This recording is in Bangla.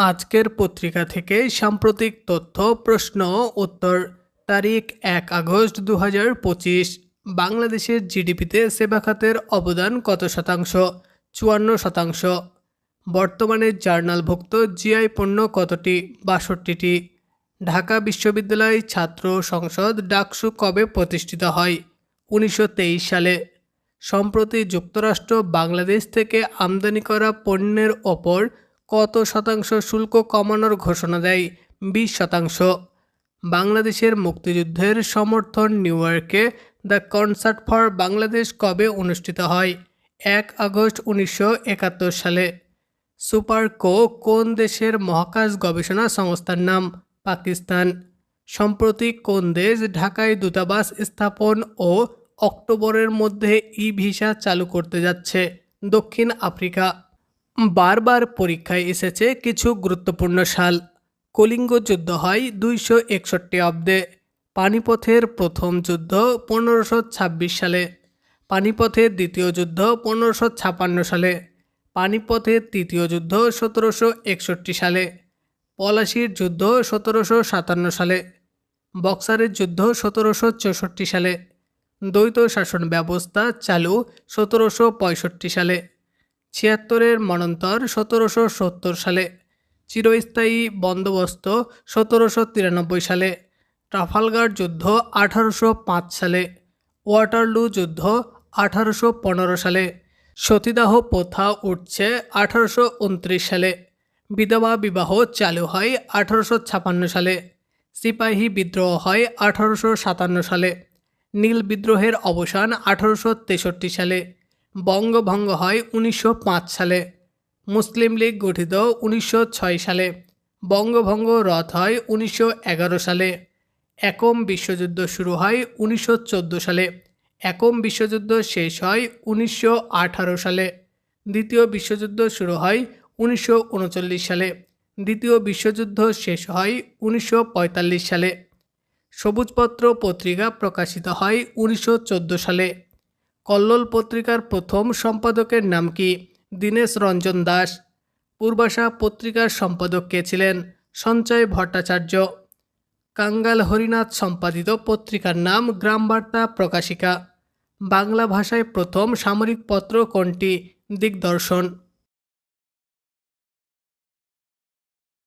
আজকের পত্রিকা থেকে সাম্প্রতিক তথ্য, প্রশ্ন, উত্তর, তারিখ এক আগস্ট দু হাজার পঁচিশ। বাংলাদেশের জিডিপিতে সেবা খাতের অবদান কত শতাংশ? চুয়ান্ন শতাংশ। বর্তমানে জার্নালভুক্ত জিআই পণ্য কতটি? বাষট্টিটি। ঢাকা বিশ্ববিদ্যালয় ছাত্র সংসদ ডাকসু কবে প্রতিষ্ঠিত হয়? উনিশশো তেইশ সালে। সম্প্রতি যুক্তরাষ্ট্র বাংলাদেশ থেকে আমদানি করা পণ্যের ওপর কত শতাংশ শুল্ক কমানোর ঘোষণা দেয়? বিশ শতাংশ। বাংলাদেশের মুক্তিযুদ্ধের সমর্থন নিউ ইয়র্কে দ্য কনসার্ট ফর বাংলাদেশ কবে অনুষ্ঠিত হয়? এক আগস্ট উনিশশো একাত্তর সালে। সুপারকো কোন দেশের মহাকাশ গবেষণা সংস্থার নাম? পাকিস্তান। সম্প্রতি কোন দেশ ঢাকায় দূতাবাস স্থাপন ও অক্টোবরের মধ্যে ই ভিসা চালু করতে যাচ্ছে? দক্ষিণ আফ্রিকা। বারবার পরীক্ষায় এসেছে কিছু গুরুত্বপূর্ণ সাল। কলিঙ্গ যুদ্ধ হয় দুইশো একষট্টি অব্দে। পানিপথের প্রথম যুদ্ধ পনেরোশো ছাব্বিশ সালে। পানিপথের দ্বিতীয় যুদ্ধ পনেরোশো ছাপান্ন সালে। পানিপথের তৃতীয় যুদ্ধ সতেরোশো একষট্টি সালে। পলাশির যুদ্ধ সতেরোশো সাতান্ন সালে। বক্সারের যুদ্ধ সতেরোশো চৌষট্টি সালে। দ্বৈত শাসন ব্যবস্থা চালু সতেরোশো পঁয়ষট্টি সালে। ছিয়াত্তরের মনন্তর সতেরোশো সত্তর সালে, চিরস্থায়ী বন্দোবস্ত সতেরোশো তিরানব্বই সালে, ট্রাফালগার যুদ্ধ আঠারোশো পাঁচ সালে, ওয়াটারলু যুদ্ধ আঠারোশো পনেরো সালে, সতীদাহ প্রথা উঠছে আঠারোশো উনত্রিশ সালে, বিধবা বিবাহ চালু হয় আঠারোশো ছাপান্ন সালে, সিপাহী বিদ্রোহ হয় আঠারোশো সাতান্ন সালে, নীল বিদ্রোহের অবসান আঠারোশো তেষট্টি সালে। বঙ্গভঙ্গ হয় উনিশশো পাঁচ সালে। মুসলিম লীগ গঠিত উনিশশো ছয় সালে। বঙ্গভঙ্গ রদ হয় উনিশশো এগারো সালে। একম বিশ্বযুদ্ধ শুরু হয় উনিশশো চোদ্দ সালে। একম বিশ্বযুদ্ধ শেষ হয় উনিশশো আঠারো সালে। দ্বিতীয় বিশ্বযুদ্ধ শুরু হয় উনিশশো উনচল্লিশ সালে। দ্বিতীয় বিশ্বযুদ্ধ শেষ হয় উনিশশো পঁয়তাল্লিশ সালে। সবুজপত্র পত্রিকা প্রকাশিত হয় উনিশশো চোদ্দ সালে। কল্লোল পত্রিকার প্রথম সম্পাদকের নাম কি? দীনেশ রঞ্জন দাস। পূর্বাশা পত্রিকার সম্পাদক কে ছিলেন? সঞ্চয় ভট্টাচার্য। কাঙ্গাল হরিনাথ সম্পাদিত পত্রিকার নাম গ্রামবার্তা প্রকাশিকা। বাংলা ভাষায় প্রথম সামরিক পত্র কোনটি? দিগদর্শন।